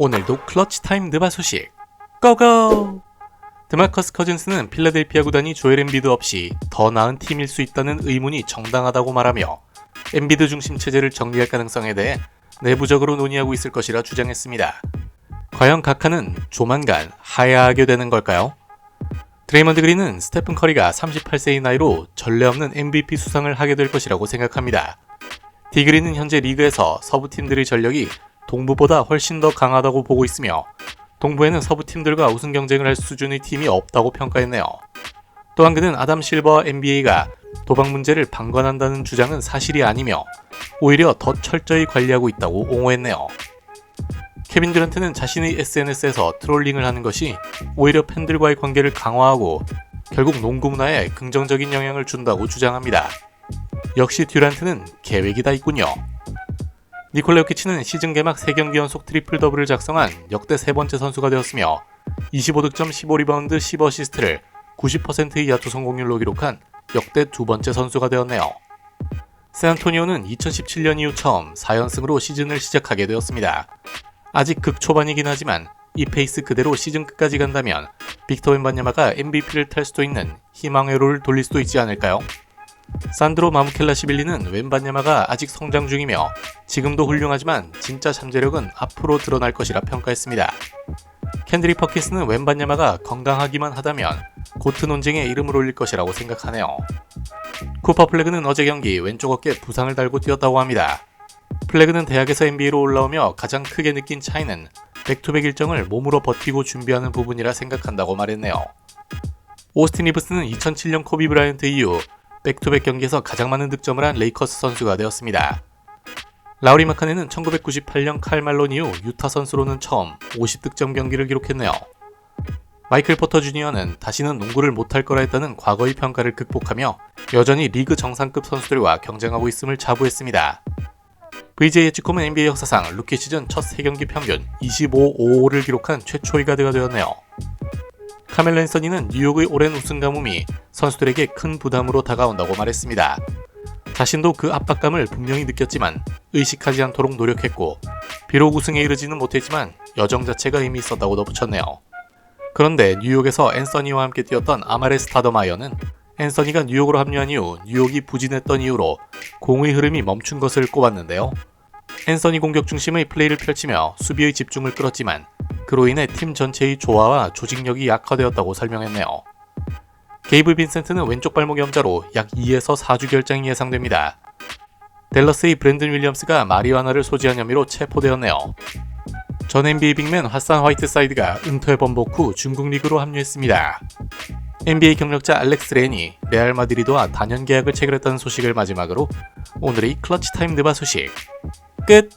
오늘도 클러치 타임 느바 소식 고고! 드마커스 커즌스는 필라델피아 구단이 조엘 엠비드 없이 더 나은 팀일 수 있다는 의문이 정당하다고 말하며 엠비드 중심 체제를 정리할 가능성에 대해 내부적으로 논의하고 있을 것이라 주장했습니다. 과연 각하는 조만간 하야하게 되는 걸까요? 드레이먼드 그린은 스테픈 커리가 38세의 나이로 전례 없는 MVP 수상을 하게 될 것이라고 생각합니다. 디그린은 현재 리그에서 서부 팀들의 전력이 동부보다 훨씬 더 강하다고 보고 있으며 동부에는 서부 팀들과 우승 경쟁을 할 수준의 팀이 없다고 평가했네요. 또한 그는 아담 실버와 NBA가 도박 문제를 방관한다는 주장은 사실이 아니며 오히려 더 철저히 관리하고 있다고 옹호했네요. 케빈 듀란트는 자신의 SNS에서 트롤링을 하는 것이 오히려 팬들과의 관계를 강화하고 결국 농구 문화에 긍정적인 영향을 준다고 주장합니다. 역시 듀란트는 계획이 다 있군요. 니콜라 요키치는 시즌 개막 3경기 연속 트리플 더블을 작성한 역대 세 번째 선수가 되었으며 25득점 15리바운드 10어시스트를 90%의 야투 성공률로 기록한 역대 두 번째 선수가 되었네요. 샌안토니오는 2017년 이후 처음 4연승으로 시즌을 시작하게 되었습니다. 아직 극초반이긴 하지만 이 페이스 그대로 시즌 끝까지 간다면 빅터 웬바냐마가 MVP를 탈 수도 있는 희망의 롤을 돌릴 수도 있지 않을까요? 산드로 마무켈라 시빌리는 웬바냐마가 아직 성장 중이며 지금도 훌륭하지만 진짜 잠재력은 앞으로 드러날 것이라 평가했습니다. 캔드리 퍼킨스는 웬바냐마가 건강하기만 하다면 고트 논쟁에 이름을 올릴 것이라고 생각하네요. 쿠퍼 플래그는 어제 경기 왼쪽 어깨 부상을 달고 뛰었다고 합니다. 플래그는 대학에서 NBA로 올라오며 가장 크게 느낀 차이는 백투백 일정을 몸으로 버티고 준비하는 부분이라 생각한다고 말했네요. 오스틴 리브스는 2007년 코비 브라이언트 이후 백투백 경기에서 가장 많은 득점을 한 레이커스 선수가 되었습니다. 라우리 마카네는 1998년 칼 말론 이후 유타 선수로는 처음 50득점 경기를 기록했네요. 마이클 포터 주니어는 다시는 농구를 못할 거라 했다는 과거의 평가를 극복하며 여전히 리그 정상급 선수들과 경쟁하고 있음을 자부했습니다. VJ 예치콤은 NBA 역사상 루키 시즌 첫 3경기 평균 25-5를 기록한 최초의 가드가 되었네요. 카멜 랜서니는 뉴욕의 오랜 우승 가뭄이 선수들에게 큰 부담으로 다가온다고 말했습니다. 자신도 그 압박감을 분명히 느꼈지만 의식하지 않도록 노력했고 비록 우승에 이르지는 못했지만 여정 자체가 의미 있었다고 덧붙였네요. 그런데 뉴욕에서 앤서니와 함께 뛰었던 아마레 스타더마이어는 앤서니가 뉴욕으로 합류한 이후 뉴욕이 부진했던 이유로 공의 흐름이 멈춘 것을 꼽았는데요. 앤서니 공격 중심의 플레이를 펼치며 수비의 집중을 끌었지만 그로 인해 팀 전체의 조화와 조직력이 약화되었다고 설명했네요. 게이브 빈센트는 왼쪽 발목 염자로 약 2에서 4주 결장이 예상됩니다. 델러스의 브랜든 윌리엄스가 마리화나를 소지한 혐의로 체포되었네요. 전 NBA 빅맨 화산 화이트사이드가 은퇴 번복 후 중국 리그로 합류했습니다. NBA 경력자 알렉스 렌이 레알 마드리드와 단연 계약을 체결했다는 소식을 마지막으로 오늘의 클러치 타임 드바 소식 끝!